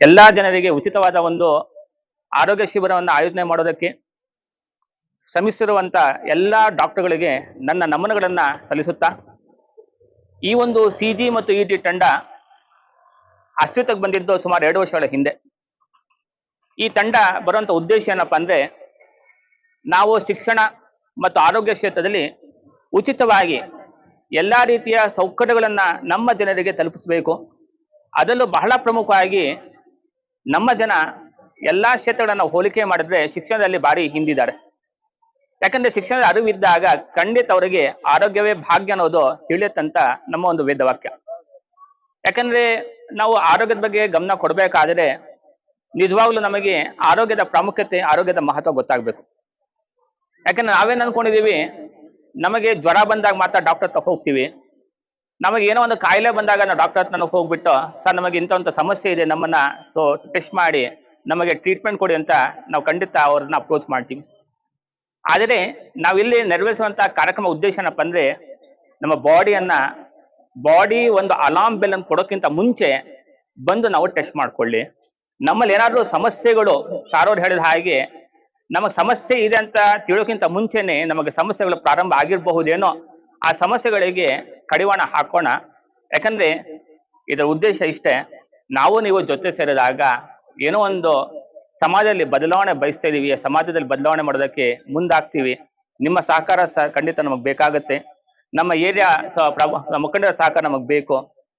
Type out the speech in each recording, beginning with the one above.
ಎಲ್ಲಾ ಜನರಿಗೆ ಉಚಿತವಾದ ಒಂದು ಆರೋಗ್ಯ ಶಿಬಿರವನ್ನು ಆಯೋಜನೆ ಮಾಡೋದಕ್ಕೆ ಶ್ರಮಿಸಿರುವಂತ ಎಲ್ಲಾ ಡಾಕ್ಟರ್ಗಳಿಗೆ ನನ್ನ ನಮನಗಳನ್ನ ಸಲ್ಲಿಸುತ್ತಾ, ಈ ಒಂದು ಸಿ ಜಿ ಮತ್ತು ಇ ಟಿ ತಂಡ ಅಸ್ತಿತ್ವಕ್ಕೆ ಬಂದಿದ್ದು ಸುಮಾರು ಎರಡು ವರ್ಷಗಳ ಹಿಂದೆ. ಈ ತಂಡ ಬರುವಂತ ಉದ್ದೇಶ ಏನಪ್ಪ ಅಂದ್ರೆ, ನಾವು ಶಿಕ್ಷಣ ಮತ್ತು ಆರೋಗ್ಯ ಕ್ಷೇತ್ರದಲ್ಲಿ ಉಚಿತವಾಗಿ ಎಲ್ಲ ರೀತಿಯ ಸೌಕರ್ಯಗಳನ್ನು ನಮ್ಮ ಜನರಿಗೆ ತಲುಪಿಸಬೇಕು. ಅದರಲ್ಲೂ ಬಹಳ ಪ್ರಮುಖವಾಗಿ ನಮ್ಮ ಜನ ಎಲ್ಲಾ ಕ್ಷೇತ್ರಗಳನ್ನ ಹೋಲಿಕೆ ಮಾಡಿದ್ರೆ ಶಿಕ್ಷಣದಲ್ಲಿ ಭಾರಿ ಹಿಂದಿದ್ದಾರೆ. ಯಾಕಂದ್ರೆ ಶಿಕ್ಷಣದ ಅರಿವಿದ್ದಾಗ ಖಂಡಿತ ಅವರಿಗೆ ಆರೋಗ್ಯವೇ ಭಾಗ್ಯ ಅನ್ನೋದು ತಿಳಿಯುತ್ತಂತ ನಮ್ಮ ಒಂದು ವೇದವಾಕ್ಯ. ಯಾಕಂದ್ರೆ ನಾವು ಆರೋಗ್ಯದ ಬಗ್ಗೆ ಗಮನ ಕೊಡಬೇಕಾದ್ರೆ ನಿಜವಾಗ್ಲೂ ನಮಗೆ ಆರೋಗ್ಯದ ಪ್ರಾಮುಖ್ಯತೆ, ಆರೋಗ್ಯದ ಮಹತ್ವ ಗೊತ್ತಾಗ್ಬೇಕು. ಯಾಕಂದ್ರೆ ನಾವೇನ್ ಅನ್ಕೊಂಡಿದೀವಿ, ನಮಗೆ ಜ್ವರ ಬಂದಾಗ ಮಾತ್ರ ಡಾಕ್ಟರ್ ತಗೋ ಹೋಗ್ತೀವಿ. ನಮಗೆ ಏನೋ ಒಂದು ಕಾಯಿಲೆ ಬಂದಾಗ ನಾವು ಡಾಕ್ಟರ್ ಹತ್ರ ಹೋಗ್ಬಿಟ್ಟು, ಸರ್, ನಮಗೆ ಇಂಥ ಒಂದು ಸಮಸ್ಯೆ ಇದೆ, ನಮ್ಮನ್ನ ಸೊ ಟೆಸ್ಟ್ ಮಾಡಿ, ನಮಗೆ ಟ್ರೀಟ್ಮೆಂಟ್ ಕೊಡಿ ಅಂತ ನಾವು ಖಂಡಿತ ಅವ್ರನ್ನ ಅಪ್ರೋಚ್ ಮಾಡ್ತೀವಿ. ಆದರೆ ನಾವಿಲ್ಲಿ ನೆರವೇರಿಸುವಂತ ಕಾರ್ಯಕ್ರಮ ಉದ್ದೇಶ ಏನಪ್ಪ ಅಂದ್ರೆ, ನಮ್ಮ ಬಾಡಿಯನ್ನ ಬಾಡಿ ಒಂದು ಅಲಾರ್ಮ್ ಬೆಲ್ ಅನ್ನು ಕೊಡೋಕ್ಕಿಂತ ಮುಂಚೆ ಬಂದು ನಾವು ಟೆಸ್ಟ್ ಮಾಡ್ಕೊಳ್ಳಿ. ನಮ್ಮಲ್ಲಿ ಏನಾದ್ರು ಸಮಸ್ಯೆಗಳು ಸಾರೋರು ಹೇಳಿದ ಹಾಗೆ ನಮಗೆ ಸಮಸ್ಯೆ ಇದೆ ಅಂತ ತಿಳೋಕ್ಕಿಂತ ಮುಂಚೆನೆ ನಮಗೆ ಸಮಸ್ಯೆಗಳು ಪ್ರಾರಂಭ ಆಗಿರಬಹುದೇನೋ ಆ ಸಮಸ್ಯೆಗಳಿಗೆ ಕಡಿವಾಣ ಹಾಕೋಣ. ಯಾಕಂದ್ರೆ ಇದರ ಉದ್ದೇಶ ಇಷ್ಟೇ, ನಾವು ನೀವು ಜೊತೆ ಸೇರಿದಾಗ ಏನೋ ಒಂದು ಸಮಾಜದಲ್ಲಿ ಬದಲಾವಣೆ ಬಯಸ್ತಾ ಇದೀವಿ ಸಮಾಜದಲ್ಲಿ ಬದಲಾವಣೆ ಮಾಡೋದಕ್ಕೆ ಮುಂದಾಗ್ತೀವಿ. ನಿಮ್ಮ ಸಹಕಾರ ಸಹ ಖಂಡಿತ ನಮಗೆ ಬೇಕಾಗುತ್ತೆ. ನಮ್ಮ ಏರಿಯಾ ಮುಖಂಡರ ಸಹಕಾರ ನಮಗೆ ಬೇಕು.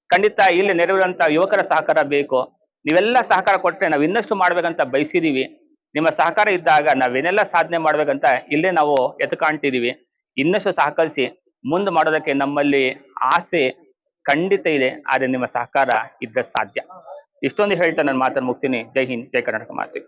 ಖಂಡಿತ ಇಲ್ಲಿ ನೆರವಿರುವಂತ ಯುವಕರ ಸಹಕಾರ ಬೇಕು. ನೀವೆಲ್ಲ ಸಹಕಾರ ಕೊಟ್ಟರೆ ನಾವು ಇನ್ನಷ್ಟು ಮಾಡ್ಬೇಕಂತ ಬಯಸಿದೀವಿ. ನಿಮ್ಮ ಸಹಕಾರ ಇದ್ದಾಗ ನಾವೇನೆಲ್ಲ ಸಾಧನೆ ಮಾಡ್ಬೇಕಂತ ಇಲ್ಲೇ ನಾವು ಎತ್ಕಾಣ್ತಿದೀವಿ ಇನ್ನಷ್ಟು ಸಹಕರಿಸಿ ಮುಂದೆ ಮಾಡೋದಕ್ಕೆ ನಮ್ಮಲ್ಲಿ ಆಸೆ ಖಂಡಿತ ಇದೆ, ಆದರೆ ನಿಮ್ಮ ಸಹಕಾರ ಇದ್ದ ಸಾಧ್ಯ. ಇಷ್ಟೊಂದು ಹೇಳ್ತಾ ನನ್ನ ಮಾತನ್ನು ಮುಗಿಸ್ತೀನಿ. ಜೈ ಹಿಂದ್, ಜೈ ಕರ್ನಾಟಕ ಮಾತು.